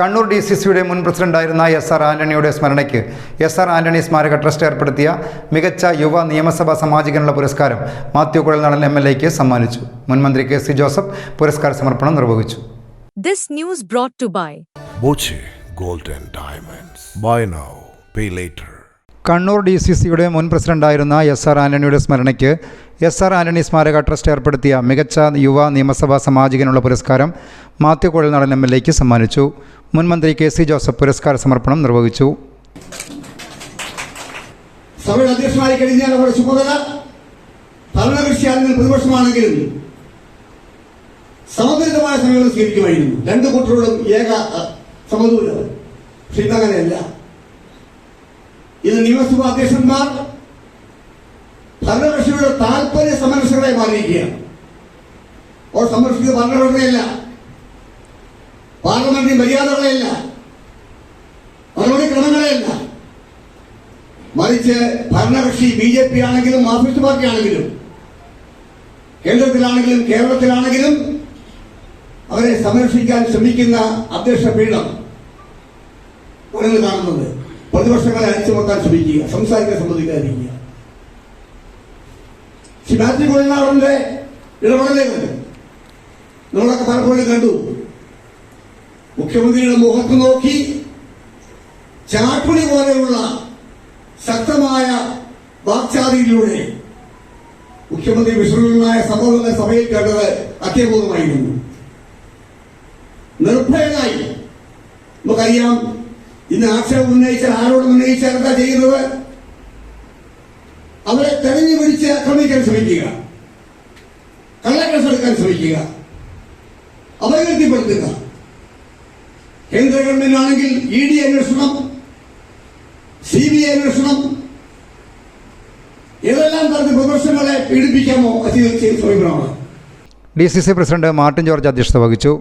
Kannur D C സിയുടെ മുൻ പ്രസിഡന്റായിരുന്ന എസ് ആർ ആന്റണിയുടെ സ്മരണയ്ക്ക് എസ് ആർ ആന്റണി സ്മാരക ട്രസ്റ്റ് ഏർപ്പെടുത്തിയ മികച്ച യുവ നിയമസഭാ സാമാജികനുള്ള പുരസ്കാരം മാത്യു കുഴൽനാടൻ എം എൽ എക്ക് സമ്മാനിച്ചു മുൻമന്ത്രി കെ സി ജോസഫ് പുരസ്കാര സമർപ്പണം നിർവഹിച്ചു This news brought to by Boche Golden and Diamonds. Buy now, pay later. Kannur D C സിയുടെ മുൻ പ്രസിഡന്റായിരുന്ന എസ് ആർ ആന്റണിയുടെ സ്മരണയ്ക്ക് എസ് ആർ ആന്റണി സ്മാരക ട്രസ്റ്റ് ഏർപ്പെടുത്തിയ മികച്ച യുവ നിയമസഭാ സാമാജികനുള്ള പുരസ്കാരം മാത്യു നടൻ എം എൽ എക്ക് സമ്മാനിച്ചു. മുൻമന്ത്രി കെ സി ജോസഫ് പുരസ്കാര സമർപ്പണം നിർവഹിച്ചു. സഭയുടെ അധ്യക്ഷനായി കഴിഞ്ഞാൽ അവരുടെ ചുമതല ഭരണകക്ഷിയാണെങ്കിലും പ്രതിപക്ഷമാണെങ്കിലും സമതുലിതമായ സമീപനം സ്വീകരിക്കുമായിരുന്നു. രണ്ട് കൂട്ടരോടും ഏക സമദൂരം പക്ഷെ ഇന്നങ്ങനെയല്ല ഇത് നിയമസഭാ അധ്യക്ഷന്മാർ ഭരണകക്ഷിയുടെ താല്പര്യ സംരക്ഷകരായി മാറിയിരിക്കുകയാണ് അവർ സംരക്ഷിക്കുന്ന ഭരണഘടനയല്ല. പാർലമെന്ററി മര്യാദകളെയല്ല. നടപടിക്രമങ്ങളെയല്ല. മറിച്ച് ഭരണകക്ഷി ബി ജെ പി ആണെങ്കിലും മാർക്സിസ്റ്റ് പാർട്ടി ആണെങ്കിലും കേന്ദ്രത്തിലാണെങ്കിലും കേരളത്തിലാണെങ്കിലും അവരെ സംരക്ഷിക്കാൻ ശ്രമിക്കുന്ന അധ്യക്ഷ പീഠം കാണുന്നത് പ്രതിപക്ഷങ്ങളെ അടിച്ചമർത്താൻ ശ്രമിക്കുക സംസാരിക്കാൻ സമ്മതിക്കാതിരിക്കുക. മാത്യു കുഴനാടന്റെ ഇടപെടലുകൾ നമ്മളൊക്കെ പലപ്പോഴും കണ്ടു. മുഖ്യമന്ത്രിയുടെ മുഖത്ത് നോക്കി ചാട്ടുളി പോലെയുള്ള ശക്തമായ വാക്ചാതിയിലൂടെ മുഖ്യമന്ത്രി വിശ്രമമായ സംഭവങ്ങൾ സഭയിൽ കേട്ടത് അത്യപൂർവമായിരുന്നു നിർഭയനായി. നമുക്കറിയാം ഇന്ന് ആക്ഷേപം ഉന്നയിച്ചാൽ ആരോട് ഉന്നയിച്ചാൽ എന്താ ചെയ്യുന്നത്? അവരെ തെരഞ്ഞു പിടിച്ച് ആക്രമിക്കാൻ ശ്രമിക്കുക. കള്ളക്കേസെടുക്കാൻ ശ്രമിക്കുക. അപകീർത്തിപ്പെടുത്തുക കേന്ദ്ര ഗവൺമെന്റ് ആണെങ്കിൽ ഇ ഡി അന്വേഷണം സി ബി ഐ അന്വേഷണം ഏതെല്ലാം തരത്തിൽ വിമർശനങ്ങളെ പീഡിപ്പിക്കാമോ അത് സമീപനമാണ് D C C president Martin George അധ്യക്ഷത വഹിച്ചു.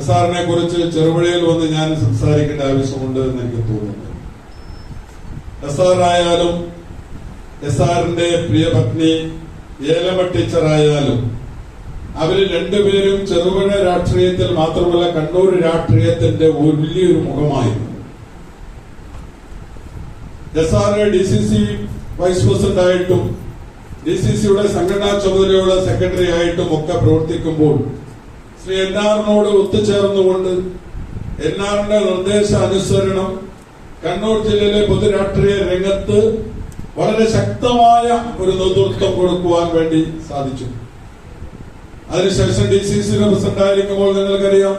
എസ്ആറിനെ കുറിച്ച് ചെറുപുഴയിൽ വന്ന് ഞാൻ സംസാരിക്കേണ്ട ആവശ്യമുണ്ട് എന്ന് എനിക്ക് തോന്നുന്നു. എസ് ആർ ആയാലും ആറിന്റെ പ്രിയപത്നി ഏലമ ടീച്ചർ ആയാലും അവർ രണ്ടുപേരും ചെറുപുഴ രാഷ്ട്രീയത്തിൽ മാത്രമല്ല കണ്ണൂർ രാഷ്ട്രീയത്തിന്റെ വലിയൊരു മുഖമായിരുന്നു. S R D C C vice president ആയിട്ടും ഡി സി സിയുടെ സംഘടനാ ചുമതലയുള്ള സെക്രട്ടറി ആയിട്ടും ഒക്കെ പ്രവർത്തിക്കുമ്പോൾ ശ്രീ എൻ ആറിനോട് ഒത്തുചേർന്നുകൊണ്ട് എൻ ആറിന്റെ നിർദ്ദേശ അനുസരണം കണ്ണൂർ ജില്ലയിലെ പൊതുരാഷ്ട്രീയ രംഗത്ത് വളരെ ശക്തമായ ഒരു നേതൃത്വം കൊടുക്കുവാൻ വേണ്ടി സാധിച്ചു. അതിനുശേഷം ഡി സി സി പ്രസിഡന്റ് ആയിരിക്കുമ്പോൾ നിങ്ങൾക്കറിയാം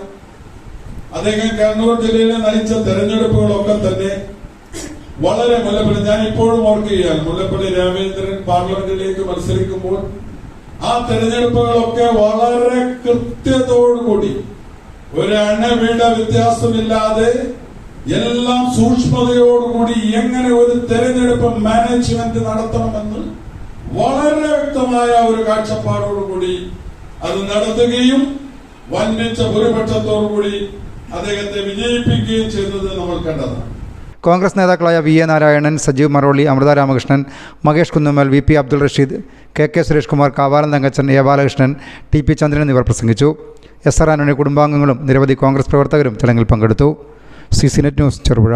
അദ്ദേഹം കണ്ണൂർ ജില്ലയിലെ നയിച്ച തെരഞ്ഞെടുപ്പുകളൊക്കെ തന്നെ വളരെ മുല്ലപ്പള്ളി ഞാൻ ഇപ്പോഴും ഓർക്കുകയാണ് മുല്ലപ്പള്ളി രാമേന്ദ്രൻ പാർലമെന്റിലേക്ക് മത്സരിക്കുമ്പോൾ ആ തെരഞ്ഞെടുപ്പുകളൊക്കെ വളരെ കൃത്യതോടുകൂടി ഒരു അണവീട വ്യത്യാസമില്ലാതെ എല്ലാം സൂക്ഷ്മതയോടുകൂടി എങ്ങനെ ഒരു തെരഞ്ഞെടുപ്പ് മാനേജ്മെന്റ് നടത്തണമെന്ന് വളരെ വ്യക്തമായ ഒരു കാഴ്ചപ്പാടോടുകൂടി അത് നടത്തുകയും വൻപിച്ച ഭൂരിപക്ഷത്തോടുകൂടി അദ്ദേഹത്തെ വിജയിപ്പിക്കുകയും ചെയ്തത് നമ്മൾ കണ്ടതാണ്. കോൺഗ്രസ് നേതാക്കളായ V A Narayanan Sajeev Maroli Amrutha Ramakrishnan Mahesh Kunnummal V P Abdul Rasheed K K Suresh Kumar Kavalam Thankachan A Balakrishnan T P Chandran എന്നിവർ പ്രസംഗിച്ചു. എസ് ആർ ആന്റണി കുടുംബാംഗങ്ങളും നിരവധി കോൺഗ്രസ് പ്രവർത്തകരും ചടങ്ങിൽ പങ്കെടുത്തു. C C net news Cherupuzha.